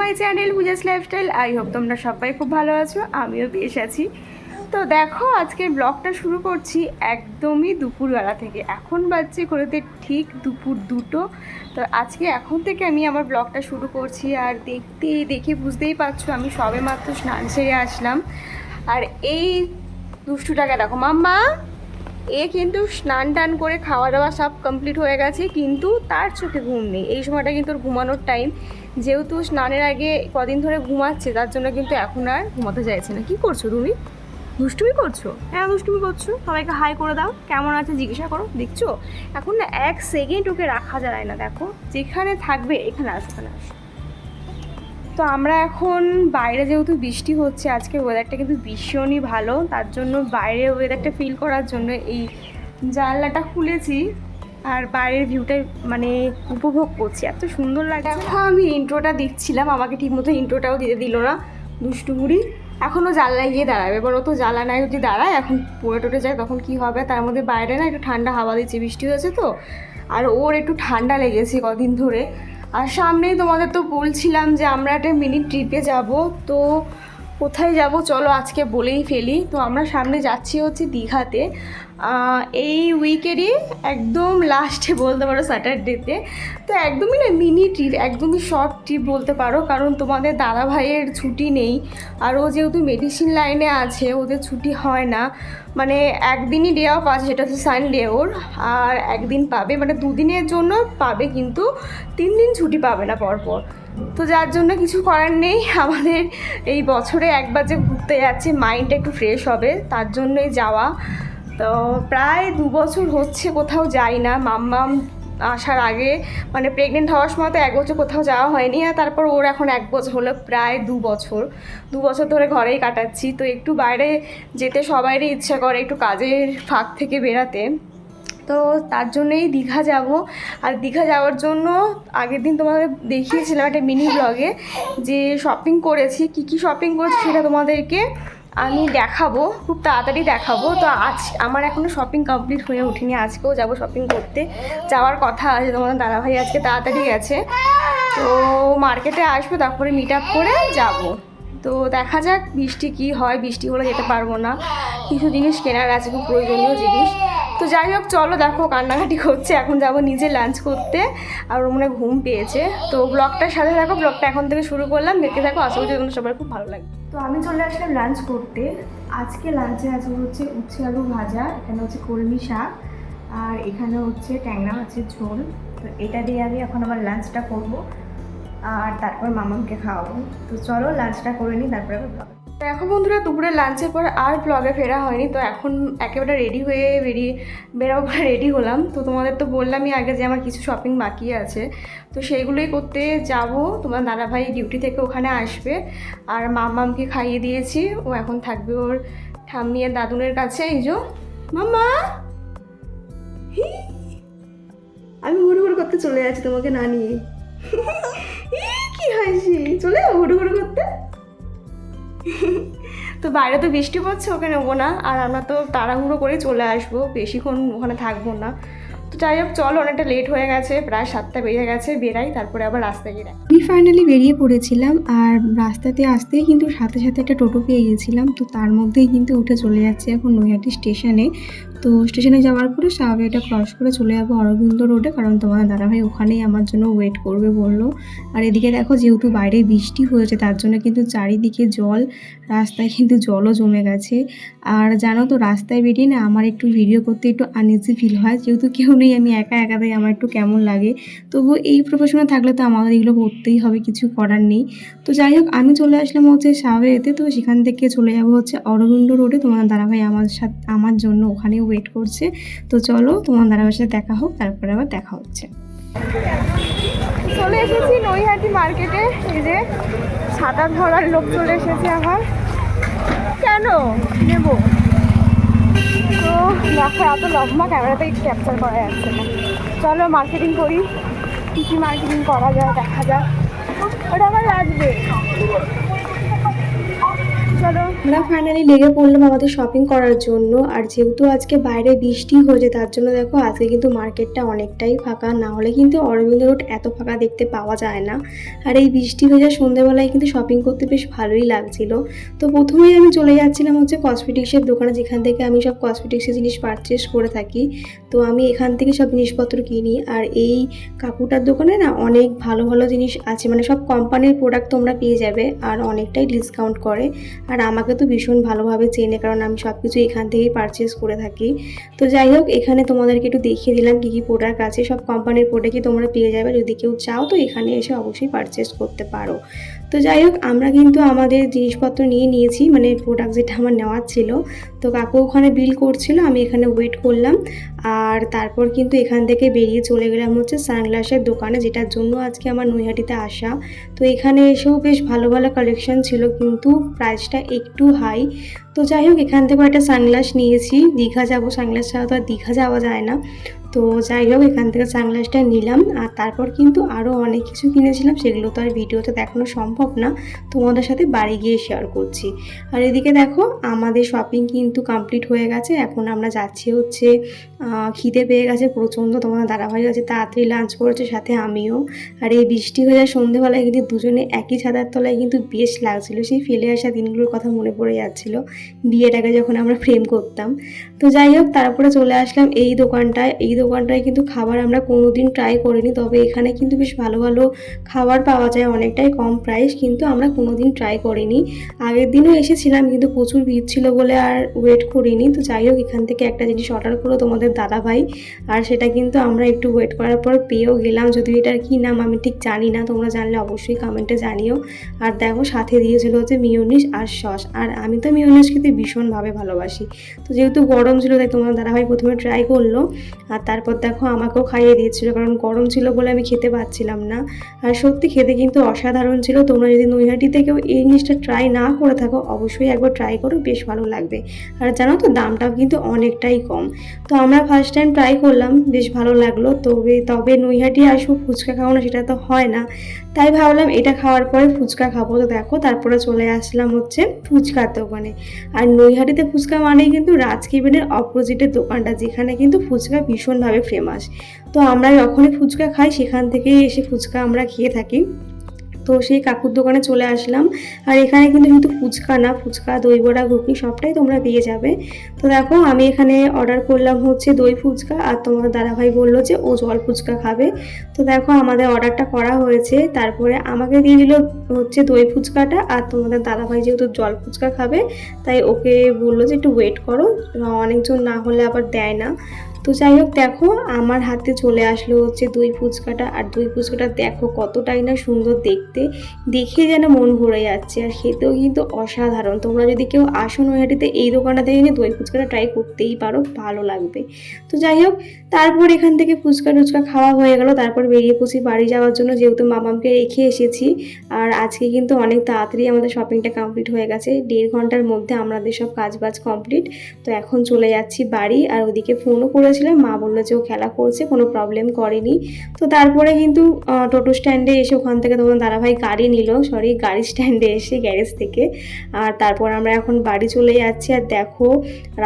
মাই channel হুজাস lifestyle. I hope তোমরা সবাই খুব ভালো আছো, আমিও বেশ আছি। তো দেখো, আজকের ব্লগটা শুরু করছি একদমই দুপুরবেলা থেকে। এখন বাজছে করেতে ঠিক দুপুর দুটো। তো আজকে এখন থেকে আমি আমার ব্লগটা শুরু করছি। আর দেখতে দেখে বুঝতেই পারছ, আমি সবে মাত্র স্নান সেরে আসলাম। আর এই দুষ্টুটাকে দেখো, মাম্মা! এ কিন্তু স্নান টান করে খাওয়া দাওয়া সব কমপ্লিট হয়ে গেছে, কিন্তু তার চোখে ঘুম নেই। এই সময়টা কিন্তু ওর ঘুমানোর টাইম যেহেতু স্নানের আগে কদিন ধরে ঘুমাচ্ছে, তার জন্য কিন্তু এখন আর ঘুমাতে চাইছে না। কি করছ তুমি? দুষ্টুমি করছ? হ্যাঁ দুষ্টুমি করছ। সবাইকে হাই করে দাও। কেমন আছে জিজ্ঞাসা করো, দেখছ? এখন না এক সেকেন্ড ওকে রাখা যায় না, দেখো। যেখানে থাকবে, এখানে আসো এখানে আসো তো আমরা এখন বাইরে যেহেতু বৃষ্টি হচ্ছে, আজকে ওয়েদারটা কিন্তু ভীষণই ভালো। তার জন্য বাইরে ওয়েদারটা ফিল করার জন্য এই জানলাটা খুলেছি আর বাইরের ভিউটা মানে উপভোগ করছি। এত সুন্দর লাগে দেখো, আমি ইন্ট্রোটা দিচ্ছিলাম আমাকে ঠিকমতো ইন্ট্রোটাও দিতে দিল না দুষ্টুগুড়ি এখনও জানলায় গিয়ে দাঁড়াবে, এবার ও তো নাই যদি দাঁড়ায়, এখন পড়ে টটে যায়, তখন কি হবে? তার মধ্যে বাইরে না একটু ঠান্ডা হাওয়া দিচ্ছে, বৃষ্টি হয়েছে তো। আর ওর একটু ঠান্ডা লেগেছে কদিন ধরে। আর সামনেই তোমাদের তো বলছিলাম যে আমরা একটা মিনি ট্রিপে যাব, তো কোথায় যাব চলো আজকে বলেই ফেলি। তো আমরা সামনে যাচ্ছি হচ্ছে দীঘাতে। এই উইকেরই একদম লাস্টে বলতে পারো স্যাটারডেতে তো একদমই না মিনি ট্রিপ একদমই শর্ট ট্রিপ বলতে পারো, কারণ তোমাদের দাদা ভাইয়ের ছুটি নেই। আর ও যেহেতু মেডিসিন লাইনে আছে, ওদের ছুটি হয় না। মানে একদিনই ডে অফ আছে, সেটা হচ্ছে সানডে ওর। আর একদিন পাবে মানে দুদিনের জন্য পাবে, কিন্তু তিন দিন ছুটি পাবে না পরপর। তো যার জন্য কিছু করার নেই। আমাদের এই বছরে একবার যে ঘুরতে যাচ্ছে মাইন্ডটা একটু ফ্রেশ হবে, তার জন্যই যাওয়া। তো প্রায় দু বছর হচ্ছে কোথাও যাই না। মাম্মাম আসার আগে মানে প্রেগনেন্ট হওয়ার সময় তো এক বছর কোথাও যাওয়া হয়নি আর তারপর ওর এখন এক বছর হলো প্রায় দু বছর। দু বছর ধরে ঘরেই কাটাচ্ছি। তো একটু বাইরে যেতে সবারই ইচ্ছা করে একটু কাজের ফাঁক থেকে বেরাতে। তো তার জন্যই দীঘা যাব। আর দীঘা যাওয়ার জন্য আগের দিন তোমাদের দেখিয়েছিলাম একটা মিনি ব্লগে যে শপিং করেছি। কি কি শপিং করেছি সেটা তোমাদেরকে আমি দেখাবো, খুব তাড়াতাড়ি দেখাবো। তো আজ আমার এখনও শপিং কমপ্লিট হয়ে ওঠেনি। আজকেও যাব শপিং করতে। যাওয়ার কথা আছে তোমাদের দাদাভাই আজকে তাড়াতাড়ি গেছে। তো মার্কেটে আসব, তারপরে মিট আপ করে যাব। তো দেখা যাক, বৃষ্টি কি হয়, বৃষ্টি হলে যেতে পারব না। কিছু জিনিস কেনার আছে, খুব প্রয়োজনীয় জিনিস। তো যাই হোক, চলো দেখো কান্নাকাটি করছে। এখন যাব নিজে লাঞ্চ করতে। আর মনে ঘুম পেয়েছে। তো ব্লগটার সাথে থাকো ব্লগটা এখন থেকে শুরু করলাম। দেখতে থাকো, আশা করছি তোমাদের সবার খুব ভালো লাগে তো আমি চলে আসলাম লাঞ্চ করতে। আজকে লাঞ্চে আছে হচ্ছে উচ্ছে আলু ভাজা, এখানে হচ্ছে কলমি শাক, আর এখানে হচ্ছে ট্যাংরা মাছের ঝোল। তো এটা দিয়ে আমি এখন আমার লাঞ্চটা করব। আর তারপর মামাকে খাওয়াবো। তো চলো লাঞ্চটা করে নিই, তারপরে আবার দেখো বন্ধুরা দুপুরে লাঞ্চের পর আর ব্লগে ফেরা হয়নি, তো এখন একেবারে রেডি হয়ে বেরিয়ে বেরাবো রেডি হলাম। তো তোমাদের তো বললামই আগে যে আমার কিছু শপিং বাকি আছে। তো সেইগুলোই করতে যাব। তোমার দাদাভাই ডিউটি থেকে ওখানে আসবে। আর মামামকে খাইয়ে দিয়েছি। ও এখন থাকবে ওর ঠাম্মি আর দাদুনের কাছে। এই যো, মাম্মা! হি! আমি হুড়ু হুড়ু করতে চলে যাচ্ছি তোমাকে না নিয়ে। কি হাসি চলে যাব হুড়ু হুড়ু করতে। তো বাইরে তো বৃষ্টি পড়ছে ওকে নেব না। আর আমরা তো তাড়াহুড়ো করে চলে আসব, বেশিক্ষণ ওখানে থাকব না। তো যাই হোক, চলো, অনেকটা লেট হয়ে গেছে, প্রায় সাতটা বেজে গেছে, বেরাই, তারপরে আবার রাস্তায় বেরাই আমি ফাইনালি বেরিয়ে পড়েছিলাম, আর রাস্তাতে আসতেই কিন্তু সাথে সাথে একটা টোটো পেয়ে গেছিলাম, তো তার মধ্যেই কিন্তু উঠে চলে যাচ্ছে এখন নৈহাটি স্টেশনে তো স্টেশনে যাওয়ার পরে এটা ক্রস করে চলে যাব অরবিন্দ রোডে কারণ তোমার দাদাভাই ওখানেই আমার জন্য ওয়েট করবে বলল। আর এদিকে দেখো যেহেতু বাইরে বৃষ্টি হয়েছে, তার জন্য কিন্তু চারিদিকে জল, রাস্তায় কিন্তু জলও জমে গেছে। আর জানো তো, রাস্তায় বেরিয়ে না আমার একটু ভিডিও করতে একটু আনইজি ফিল হয়। যেহেতু কেউ নেই, আমি একা একা তাই আমার একটু কেমন লাগে। তবু এই প্রফেশনে থাকলে তো আমাদের এগুলো করতেই হবে, কিছু করার নেই। তো যাই হোক, আমি চলে আসলাম হচ্ছে সাবেতে তো সেখান থেকে চলে যাব হচ্ছে অরবিন্দ রোডে তোমার দাদাভাই আমার সাথে, আমার জন্য ওখানেই ওয়েট করছে। তো চলো তোমার দাদাভাইয়ের সাথে দেখা হোক, তারপরে আবার দেখা হচ্ছে। চলে এসেছি নৈহাটি মার্কেটে এই যে সাঁতার ধরার লোক চলে এসেছে আমার কেন? নেব। তো দেখো, এত লম্বা ক্যামেরাতে ক্যাপচার করা যাচ্ছে না। চলো মার্কেটিং করি। কী কী মার্কেটিং করা যায়, দেখা যাক। ওটা আমার লাগবে আমরা ফাইনালি লেগে পড়লাম আমাদের শপিং করার জন্য। আর যেহেতু আজকে বাইরে বৃষ্টি হয়েছে, তার জন্য দেখো আজকে কিন্তু মার্কেটটা অনেকটাই ফাঁকা। না হলে কিন্তু অরবিন্দ রোড এত ফাঁকা দেখতে পাওয়া যায় না। আর এই বৃষ্টি হয়ে যাওয়ার সন্ধ্যেবেলায় কিন্তু শপিং করতে বেশ ভালোই লাগছিল। তো প্রথমেই আমি চলে যাচ্ছিলাম হচ্ছে কসমেটিক্সের দোকানে, যেখান থেকে আমি সব কসমেটিক্সের জিনিস পারচেস করে থাকি। তো আমি এখান থেকে সব জিনিসপত্র কিনি। আর এই কাকুটার দোকানে না অনেক ভালো ভালো জিনিস আছে। মানে সব কোম্পানির প্রোডাক্ট তোমরা পেয়ে যাবে। আর অনেকটাই ডিসকাউন্ট করে। আর আমাকে তো ভীষণ ভালোভাবে চেনে, কারণ আমি সব কিছু এখান থেকেই পারচেস করে থাকি। তো যাই হোক, এখানে তোমাদেরকে একটু দেখিয়ে দিলাম কী কী প্রোডাক্ট আছে। সব কোম্পানির প্রোডাক্টই তোমরা পেয়ে যাবে। যদি কেউ চাও তো এখানে এসে অবশ্যই পারচেস করতে পারো। তো যাই হোক, আমরা কিন্তু আমাদের জিনিসপত্র নিয়ে নিয়েছি মানে প্রোডাক্ট যেটা আমার নেওয়ার ছিল। তো কাকু ওখানে বিল করছিল, আমি এখানে ওয়েট করলাম। আর তারপর কিন্তু এখান থেকে বেরিয়ে চলে গেলাম হচ্ছে সানগ্লাসের দোকানে, যেটার জন্য আজকে আমার নৈহাটিতে আসা। তো এখানে এসেও বেশ ভালো ভালো কালেকশন ছিল, কিন্তু প্রাইসটা একটু হাই তো যাই হোক, এখান থেকে একটা সানগ্লাস নিয়েছি। দীঘা যাব সানগ্লাস ছাড়া তো আর দীঘা যাওয়া যায় না। তো যাই হোক, এখান থেকে সানগ্লাসটা নিলাম। আর তারপর কিন্তু আরও অনেক কিছু কিনেছিলাম, সেগুলো তো আর ভিডিওতে দেখানো সম্ভব না। তোমাদের সাথে বাড়ি গিয়ে শেয়ার করছি। আর এদিকে দেখো, আমাদের শপিং কিন্তু কমপ্লিট হয়ে গেছে। এখন আমরা যাচ্ছি হচ্ছে খিদে পেয়ে গেছে প্রচণ্ড, তোমাদের দাদাভাই আছে, তাড়াতাড়ি লাঞ্চ করেছে, সাথে আমিও। আর এই বৃষ্টি হয়ে যায় সন্ধেবেলায় কিন্তু দুজনে একই ছাতার তলায় কিন্তু বেশ লাগছিল। সেই ফেলে আসা দিনগুলোর কথা মনে পড়ে যাচ্ছিল, বিয়েটাকে যখন আমরা ফ্রেম করতাম। তো যাই হোক, তারপরে চলে আসলাম এই দোকানটায়। এই দোকানটায় কিন্তু খাবার আমরা কোনোদিন ট্রাই করিনি, তবে এখানে কিন্তু বেশ ভালো ভালো খাবার পাওয়া যায়, অনেকটাই কম প্রাইস কিন্তু আমরা কোনো দিন ট্রাই করিনি। আগের দিনও এসেছিলাম, কিন্তু প্রচুর ভিড় ছিল বলে আর ওয়েট করিনি। তো যাই হোক, এখান থেকে একটা জিনিস অর্ডার করো তোমাদের দাদা ভাই আর সেটা কিন্তু আমরা একটু ওয়েট করার পর পেয়েও গেলাম। যদিও এটার কী নাম আমি ঠিক জানি না, তোমরা জানলে অবশ্যই কমেন্টে জানিও। আর দেখো, সাথে দিয়েছিল হচ্ছে মিওনিস আর সস আর আমি তো মিওনিস খেতে ভীষণভাবে ভালোবাসি। তো যেহেতু গরম ছিল, তাই তোমার দাদাভাই প্রথমে ট্রাই করল, আর তারপর দেখো আমাকেও খাইয়ে দিয়েছিল, কারণ গরম ছিল বলে আমি খেতে পারছিলাম না। আর সত্যি খেতে কিন্তু অসাধারণ ছিল। তোমরা যদি নৈহাটিতে কেউ এই জিনিসটা ট্রাই না করে থাকো, অবশ্যই একবার ট্রাই করো, বেশ ভালো লাগবে। আর জানো তো, দামটাও কিন্তু অনেকটাই কম। তো আমরা ফার্স্ট টাইম ট্রাই করলাম, বেশ ভালো লাগল। তবে তবে নৈহাটি আসব ফুচকা খাব না, সেটা তো হয় না। তাই ভাবলাম এটা খাওয়ার পরে ফুচকা খাব। তো দেখো, তারপরে চলে আসলাম হচ্ছে ফুচকার দোকানে। আর নৈহাটিতে ফুচকা মানেই কিন্তু রাজকিবেনের অপোজিটের দোকানটা, যেখানে কিন্তু ফুচকা ভীষণভাবে ফেমাস তো আমরা যখনই ফুচকা খাই, সেখান থেকেই এসে ফুচকা আমরা খেয়ে থাকি। তো সেই কাকুর দোকানে চলে আসলাম। আর এখানে কিন্তু শুধু ফুচকা না, ফুচকা, দই বড়া, ঘুগনি সবটাই তোমরা পেয়ে যাবে। তো দেখো, আমি এখানে অর্ডার করলাম হচ্ছে দই ফুচকা আর তোমার দাদাভাই বলল যে ও জল ফুচকা খাবে। তো দেখো, আমাদের অর্ডারটা করা হয়েছে। তারপরে আমাকে দিয়ে দিল হচ্ছে দই ফুচকাটা আর তোমাদের দাদাভাই যেহেতু জল ফুচকা খাবে, তাই ওকে বলল যে একটু ওয়েট করো। অনেকজন না হলে আবার দেয় না। তো যাই হোক, দেখো আমার হাতে চলে আসলো হচ্ছে দই ফুচকাটা। আর দই ফুচকাটা দেখো কতটাই না সুন্দর দেখতে। দেখে যেন মন ভরে যাচ্ছে। আর খেতেও কিন্তু অসাধারণ। তোমরা যদি কেউ আসো নৈহাটিতে, এই দোকানটা থেকে নিয়ে দই ফুচকাটা ট্রাই করতেই পারো, ভালো লাগবে। তো যাই হোক, তারপর এখান থেকে ফুচকা টুচকা খাওয়া হয়ে গেল। তারপর বেরিয়ে পড়ছি বাড়ি যাওয়ার জন্য, যেহেতু মামামকে রেখে এসেছি। আর আজকে কিন্তু অনেক তাড়াতাড়ি আমাদের শপিংটা কমপ্লিট হয়ে গেছে। দেড় ঘণ্টার মধ্যে আমাদের সব কাজ বাজ কমপ্লিট তো এখন চলে যাচ্ছি বাড়ি। আর ওদিকে ফোনও করেছিলাম মা বলল যে ও খেলা করছে, কোনো প্রবলেম করেনি। তো তারপরে কিন্তু টোটো স্ট্যান্ডে এসে ওখান থেকে তোমার দাদাভাই গাড়ি নিল সরি গাড়ি স্ট্যান্ডে এসে গ্যারেজ থেকে। আর তারপর আমরা এখন বাড়ি চলে যাচ্ছি, আর দেখো,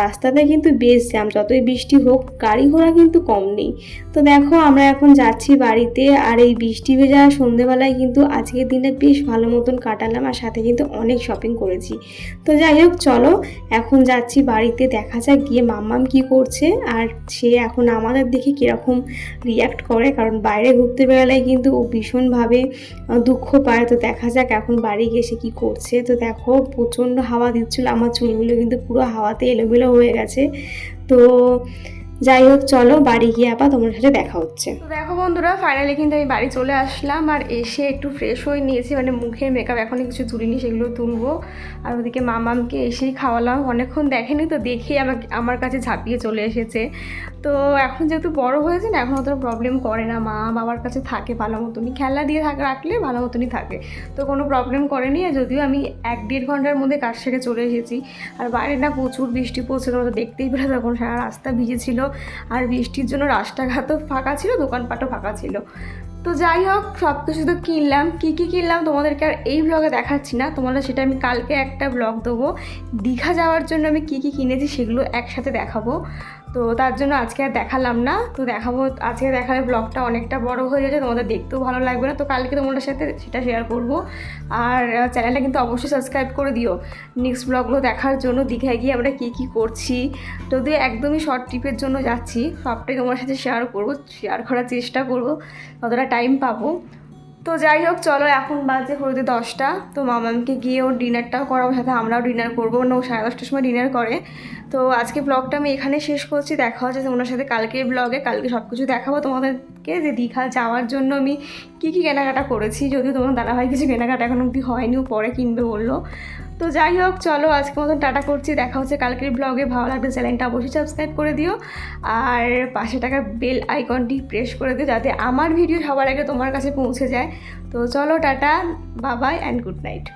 রাস্তাতে কিন্তু বেশ জ্যাম যতই বৃষ্টি হোক, গাড়ি ঘোড়া কিন্তু কম নেই। তো দেখো, আমরা এখন যাচ্ছি বাড়িতে, আর এই বৃষ্টি ভেজা সন্ধেবেলায় কিন্তু আজকের দিনে বেশ ভালো মতন কাটালাম, আর সাথে কিন্তু অনেক শপিং করেছি। তো যাই হোক, চলো, এখন যাচ্ছি বাড়িতে, দেখা যাক গিয়ে মাম্মাম কি করছে, আর সে এখন আমাদের দেখে কীরকম রিয়াক্ট করে, কারণ বাইরে ঘুরতে বেড়ালে কিন্তু ও ভীষণভাবে দুঃখ পায়। তো দেখা যাক এখন বাড়ি গিয়ে সে কী করছে। তো দেখো, প্রচণ্ড হাওয়া দিচ্ছিল। আমার চুলগুলো কিন্তু পুরো হাওয়াতে এলোমেলো হয়ে গেছে। তো যাই হোক, চলো বাড়ি গিয়ে আবার তোমার সাথে দেখা হচ্ছে। তো দেখো বন্ধুরা ফাইনালি কিন্তু আমি বাড়ি চলে আসলাম আর এসে একটু ফ্রেশ হয়ে নিয়েছি মানে মুখের মেকআপ এখনই কিছু তুলিনি, সেগুলো তুলবো। আর ওদিকে মামামকে এসেই খাওয়ালাম, অনেকক্ষণ দেখেনি তো, দেখেই আমাকে, আমার কাছে ঝাঁপিয়ে চলে এসেছে। তো এখন যেহেতু বড় হয়েছে না, এখন অতটা প্রবলেম করে না। মা বাবার কাছে থাকে ভালো মতনই। খেলা দিয়ে থাক, রাখলে ভালো মতনই থাকে। তো কোনো প্রবলেম করেনি আর যদিও আমি এক দেড় ঘণ্টার মধ্যে কাজ সেরে চলে এসেছি। আর বাইরে না প্রচুর বৃষ্টি পড়ছে, তোমরা তো দেখতেই পেলে তখন সারা রাস্তা ভিজেছিল আর বৃষ্টির জন্য রাস্তাঘাটও ফাঁকা ছিল, দোকানপাটও ফাঁকা ছিল। তো যাই হোক সব কিছু তো কিনলাম। কী কী কিনলাম তোমাদেরকে আর এই ব্লগে দেখাচ্ছি না। তোমাদের সেটা আমি কালকে একটা ব্লগ দেবো। দীঘা যাওয়ার জন্য আমি কী কী কিনেছি সেগুলো একসাথে দেখাবো। তো তার জন্য আজকে আর দেখালাম না। তো দেখাবো, আজকে দেখালে ব্লগটা অনেকটা বড় হয়ে যাচ্ছে, তোমাদের দেখতেও ভালো লাগবে না। তো কালকে তোমাদের সাথে সেটা শেয়ার করব। আর চ্যানেলটা কিন্তু অবশ্যই সাবস্ক্রাইব করে দিও। নেক্সট ব্লগগুলো দেখার জন্য দীঘায় গিয়ে আমরা কী কী করছি। যদিও একদমই শর্ট ট্রিপের জন্য যাচ্ছি, সবটাই তোমার সাথে শেয়ার করব শেয়ার করার চেষ্টা করব কতটা টাইম পাবো। তো যাই হোক, চলো এখন বাজে হলুদে দশটা। তো মামামকে গিয়ে ওর ডিনারটাও করাবো, সাথে আমরাও ডিনার করব। না ও সাড়ে দশটার সময় ডিনার করে। তো আজকে ব্লগটা আমি এখানে শেষ করছি। দেখা হচ্ছে ওনার সাথে কালকের ব্লগে কালকে সব কিছু দেখাবো তোমাদেরকে যে দীঘা যাওয়ার জন্য আমি কী কী কেনাকাটা করেছি। যদিও তোমার দাদাভাই কিছু কেনাকাটা এখন অব্দি হয়নি পরে কিনবে বলল। তো যাই হোক, চলো আজকে মতন টাটা করছি। দেখা হচ্ছে কালকের ব্লগে ভালো লাগবে চ্যানেলটা অবশ্যই সাবস্ক্রাইব করে দিও। আর পাশে টাকা বেল আইকনটি প্রেস করে দিও যাতে আমার ভিডিও সবার আগে তোমার কাছে পৌঁছে যায়। তো চলো টাটা বাবাই অ্যান্ড গুড নাইট